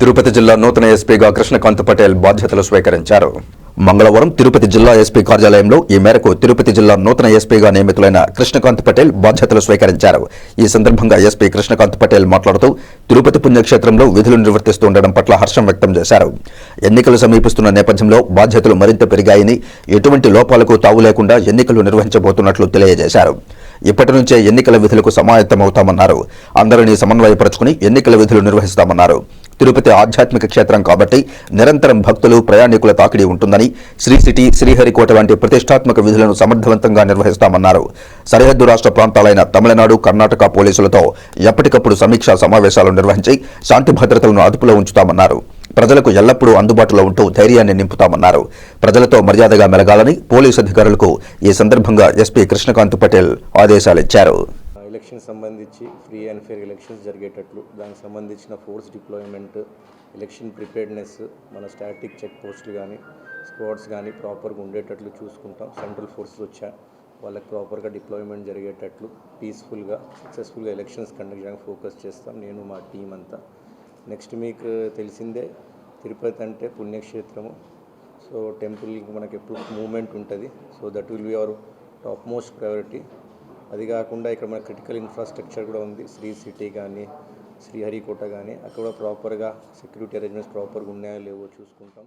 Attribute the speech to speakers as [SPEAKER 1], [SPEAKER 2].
[SPEAKER 1] తిరుపతి జిల్లా నూతన ఎస్పీగా కృష్ణకాంత్ పటేల్ బాధ్యతలు స్వీకరించారు. మంగళవారం తిరుపతి జిల్లా ఎస్పీ కార్యాలయంలో ఈ మేరకు తిరుపతి జిల్లా నూతన ఎస్పీగా నియమితులైన కృష్ణకాంత్ పటేల్ బాధ్యతలు స్వీకరించారు. ఈ సందర్భంగా ఎస్పీ కృష్ణకాంత్ పటేల్ మాట్లాడుతూ తిరుపతి పుణ్యక్షేత్రంలో విధులు నిర్వర్తిస్తూ ఉండడం పట్ల హర్షం వ్యక్తం చేశారు. ఎన్నికలు సమీపిస్తున్న నేపథ్యంలో బాధ్యతలు మరింత పెరిగాయని ఎటువంటి లోపాలకు తావు లేకుండా ఎన్నికలు నిర్వహించబోతున్నట్లు తెలియజేశారు. ఇప్పటి నుంచే ఎన్నికల విధులకు సమాయత్తమవుతామన్నారు. అందరినీ సమన్వయపరచుకుని ఎన్నికల విధులు నిర్వహిస్తామన్నారు. తిరుపతి ఆధ్యాత్మిక క్షేత్రం కాబట్టి నిరంతరం భక్తులు ప్రయాణికుల తాకిడి ఉంటుందని శ్రీ సిటీ శ్రీహరికోట వంటి ప్రతిష్టాత్మక విధులను సమర్థవంతంగా నిర్వహిస్తామన్నారు. సరిహద్దు రాష్ట్ర ప్రాంతాలైన తమిళనాడు కర్ణాటక పోలీసులతో ఎప్పటికప్పుడు సమీక్షా సమావేశాలు నిర్వహించి శాంతి భద్రతలను అదుపులో ఉంచుతామన్నారు. ప్రజలకు ఎల్లప్పుడూ అందుబాటులో ఉంటూ ధైర్యాన్ని నింపుతామన్నారు. ప్రజలతో మర్యాదగా మెలగాలని పోలీసు అధికారులకు ఈ సందర్భంగా ఎస్పీ కృష్ణకాంత్ పటేల్ ఆదేశాలిచ్చారు.
[SPEAKER 2] ఎలక్షన్ సంబంధించి ఫ్రీ అండ్ ఫేర్ ఎలక్షన్స్ జరిగేటట్లు దానికి సంబంధించిన ఫోర్స్ డిప్లాయ్మెంట్ ఎలక్షన్ ప్రిపేర్డ్నెస్ మన స్టాటిక్ చెక్ పోస్టులు కానీ స్క్వాడ్స్ కానీ ప్రాపర్గా ఉండేటట్లు చూసుకుంటాం. సెంట్రల్ ఫోర్సెస్ వచ్చా వాళ్ళకి ప్రాపర్గా డిప్లాయ్మెంట్ జరిగేటట్లు పీస్ఫుల్గా సక్సెస్ఫుల్గా ఎలక్షన్స్ కండక్ట్ చేయడానికి ఫోకస్ చేస్తాం. నేను మా టీం అంతా. నెక్స్ట్ మీకు తెలిసిందే తిరుపతి అంటే పుణ్యక్షేత్రము. సో టెంపుల్కి మనకి ఎప్పుడు మూమెంట్ ఉంటుంది. So that will be our top most priority. అది కాకుండా ఇక్కడ మన క్రిటికల్ ఇన్ఫ్రాస్ట్రక్చర్ కూడా ఉంది. శ్రీ సిటీ కానీ శ్రీహరికోట కానీ అక్కడ కూడా ప్రాపర్గా సెక్యూరిటీ అరేంజ్మెంట్స్ ప్రాపర్గా ఉన్నాయో లేవో చూసుకుంటాం.